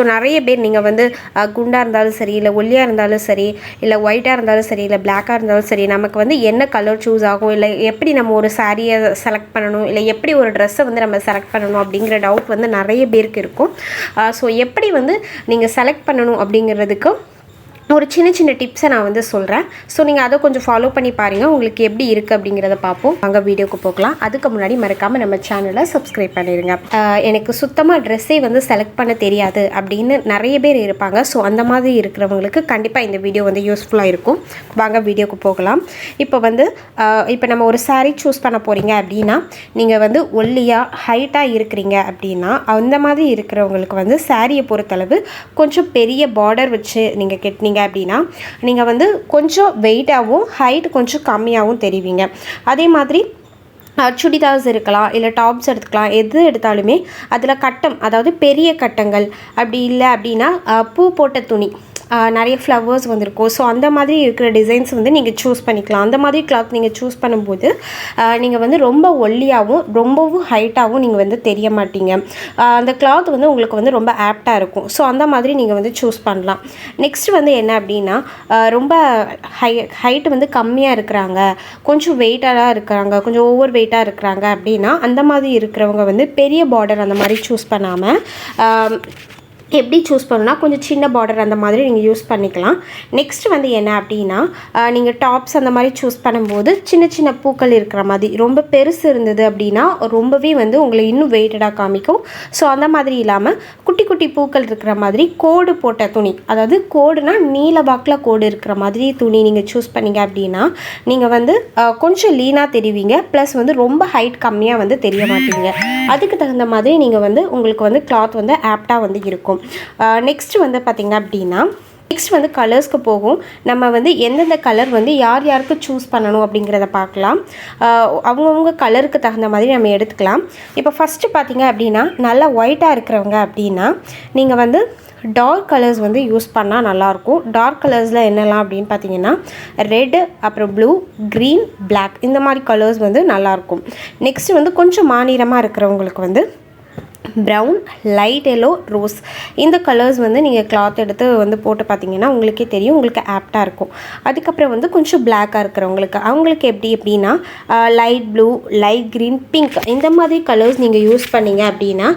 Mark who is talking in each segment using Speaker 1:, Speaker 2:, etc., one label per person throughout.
Speaker 1: So நிறைய பேர் நீங்கள் வந்து குண்டாக இருந்தாலும் சரி இல்லை ஒல்லியாக இருந்தாலும் சரி இல்லை ஒயிட்டாக இருந்தாலும் சரி இல்லை பிளாக்காக இருந்தாலும் சரி நமக்கு வந்து என்ன கலர் சூஸ் ஆகும் இல்லை எப்படி நம்ம ஒரு சாரியை செலக்ட் பண்ணணும் இல்லை எப்படி ஒரு ட்ரெஸ்ஸை வந்து நம்ம செலக்ட் பண்ணணும் அப்படிங்கிற டவுட் வந்து நிறைய பேருக்கு இருக்கும். ஸோ எப்படி வந்து நீங்கள் செலக்ட் பண்ணணும் அப்படிங்கிறதுக்கு ஒரு சின்ன சின்ன டிப்ஸை நான் வந்து சொல்கிறேன் ஸோ நீங்கள் அதை கொஞ்சம் ஃபாலோ பண்ணி பாருங்கள் உங்களுக்கு எப்படி இருக்குது அப்படிங்கிறத பார்ப்போம். அங்கே வீடியோக்கு போகலாம். அதுக்கு முன்னாடி மறக்காமல் நம்ம சேனலை சப்ஸ்கிரைப் பண்ணிடுங்க. எனக்கு சுத்தமாக ட்ரெஸ்ஸே வந்து செலக்ட் பண்ண தெரியாது அப்படின்னு நிறைய பேர் இருப்பாங்க. ஸோ அந்த மாதிரி இருக்கிறவங்களுக்கு கண்டிப்பாக இந்த வீடியோ வந்து யூஸ்ஃபுல்லாக இருக்கும். வாங்க வீடியோக்கு போகலாம். இப்போ வந்து இப்போ நம்ம ஒரு சாரீ சூஸ் பண்ண போகிறீங்க அப்படின்னா நீங்கள் வந்து ஒல்லியாக ஹைட்டாக இருக்கிறீங்க அப்படின்னா அந்த மாதிரி இருக்கிறவங்களுக்கு வந்து சாரியை பொறுத்தளவு கொஞ்சம் பெரிய பார்டர் வச்சு நீங்கள் கெட்டினீங்க அப்படின்னா நீங்கள் வந்து கொஞ்சம் வெயிட்டாகவும் ஹைட் கொஞ்சம் கம்மியாகவும் தெரிவிங்க. அதே மாதிரி சுடிதார்ஸ் இருக்கலாம் இல்லை டாப்ஸ் எடுத்துக்கலாம் எது எடுத்தாலுமே அதில் கட்டம் அதாவது பெரிய கட்டங்கள் அப்படி இல்லை அப்படின்னா பூ போட்ட துணி. நிறைய ஃப்ளவர்ஸ் வந்திருக்கும். ஸோ அந்த மாதிரி இருக்கிற டிசைன்ஸ் வந்து நீங்கள் சூஸ் பண்ணிக்கலாம். அந்த மாதிரி கிளாத் நீங்கள் சூஸ் பண்ணும்போது நீங்கள் வந்து ரொம்ப ஒல்லியாகவும் ரொம்பவும் ஹைட்டாகவும் நீங்கள் வந்து தெரிய மாட்டீங்க. அந்த கிளாத் வந்து உங்களுக்கு வந்து ரொம்ப ஆப்டாக இருக்கும். ஸோ அந்த மாதிரி நீங்கள் வந்து சூஸ் பண்ணலாம். நெக்ஸ்ட் வந்து என்ன அப்படின்னா ரொம்ப ஹை ஹைட் வந்து கம்மியாக இருக்கிறாங்க. கொஞ்சம் வெயிட்டாக இருக்கிறாங்க. கொஞ்சம் ஓவர் வெயிட்டாக இருக்கிறாங்க அப்படின்னா அந்த மாதிரி இருக்கிறவங்க வந்து பெரிய பார்டர் அந்த மாதிரி சூஸ் பண்ணாமல் எப்படி சூஸ் பண்ணணும்னா கொஞ்சம் சின்ன பார்டர் அந்த மாதிரி நீங்கள் யூஸ் பண்ணிக்கலாம். நெக்ஸ்ட் வந்து என்ன அப்படின்னா நீங்கள் டாப்ஸ் அந்த மாதிரி சூஸ் பண்ணும்போது சின்ன சின்ன பூக்கள் இருக்கிற மாதிரி ரொம்ப பெருசு இருந்தது அப்படின்னா ரொம்பவே வந்து உங்களை இன்னும் வெயிட்டடாக காமிக்கும். ஸோ அந்த மாதிரி இல்லாமல் குட்டி குட்டி பூக்கள் இருக்கிற மாதிரி கோடு போட்ட துணி அதாவது கோடுனா நீல வாக்கில் கோடு இருக்கிற மாதிரி துணி நீங்கள் சூஸ் பண்ணீங்க அப்படின்னா நீங்கள் வந்து கொஞ்சம் லீனாக தெரிவிங்க. ப்ளஸ் வந்து ரொம்ப ஹைட் கம்மியாக வந்து தெரிய மாட்டீங்க. அதுக்கு தகுந்த மாதிரி நீங்கள் வந்து உங்களுக்கு வந்து கிளாத் வந்து ஆப்டாக வந்து இருக்கும். நெக்ஸ்ட் வந்து பார்த்திங்க அப்படின்னா நெக்ஸ்ட் வந்து கலர்ஸ்க்கு போகும். நம்ம வந்து எந்தெந்த கலர் வந்து யார் யாருக்கு சூஸ் பண்ணணும் அப்படிங்கிறத பார்க்கலாம். அவங்கவுங்க கலருக்கு தகுந்த மாதிரி நம்ம எடுத்துக்கலாம். இப்போ ஃபஸ்ட்டு பார்த்தீங்க அப்படின்னா நல்லா ஒயிட்டாக இருக்கிறவங்க அப்படின்னா நீங்கள் வந்து டார்க் கலர்ஸ் வந்து யூஸ் பண்ணால் நல்லாயிருக்கும் டார்க் கலர்ஸில் என்னெல்லாம் அப்படின்னு பார்த்தீங்கன்னா ரெட்டு அப்புறம் ப்ளூ க்ரீன் பிளாக் இந்த மாதிரி கலர்ஸ் வந்து நல்லாயிருக்கும் நெக்ஸ்ட் வந்து கொஞ்சம் மாநிலமாக இருக்கிறவங்களுக்கு வந்து ப்ரௌன் லைட் எல்லோ ரோஸ் இந்த கலர்ஸ் வந்து நீங்கள் கிளாத் எடுத்து வந்து போட்டு பார்த்தீங்கன்னா உங்களுக்கே தெரியும். உங்களுக்கு ஆப்டாக இருக்கும். அதுக்கப்புறம் வந்து கொஞ்சம் பிளாக்காக இருக்கிறவங்களுக்கு. அவங்களுக்கு எப்படி எப்படின்னா light blue light green pink இந்த மாதிரி கலர்ஸ் நீங்கள் யூஸ் பண்ணீங்க அப்படின்னா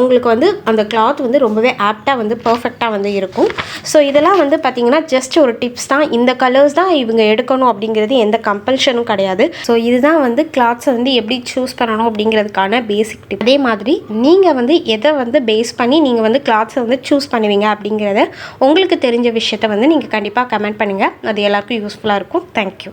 Speaker 1: உங்களுக்கு வந்து அந்த கிளாத் வந்து ரொம்பவே ஆப்டாக வந்து பர்ஃபெக்டாக வந்து இருக்கும். ஸோ இதெல்லாம் வந்து பார்த்தீங்கன்னா ஜஸ்ட் ஒரு டிப்ஸ் தான். இந்த கலர்ஸ் தான் இவங்க எடுக்கணும் அப்படிங்கிறது எந்த கம்பல்ஷனும் கிடையாது. ஸோ இதுதான் வந்து கிளாத்ஸை வந்து எப்படி சூஸ் பண்ணணும் அப்படிங்கிறதுக்கான பேசிக் டிப் அதே மாதிரி நீங்கள் வந்து எதை வந்து பேஸ் பண்ணி நீங்கள் வந்து கிளாத்ஸை வந்து சூஸ் பண்ணுவீங்க அப்படிங்கிறத உங்களுக்கு தெரிஞ்ச விஷயத்த வந்து நீங்கள் கண்டிப்பாக கமெண்ட் பண்ணுங்கள் அது எல்லாருக்கும் யூஸ்ஃபுல்லாக இருக்கும். தேங்க்யூ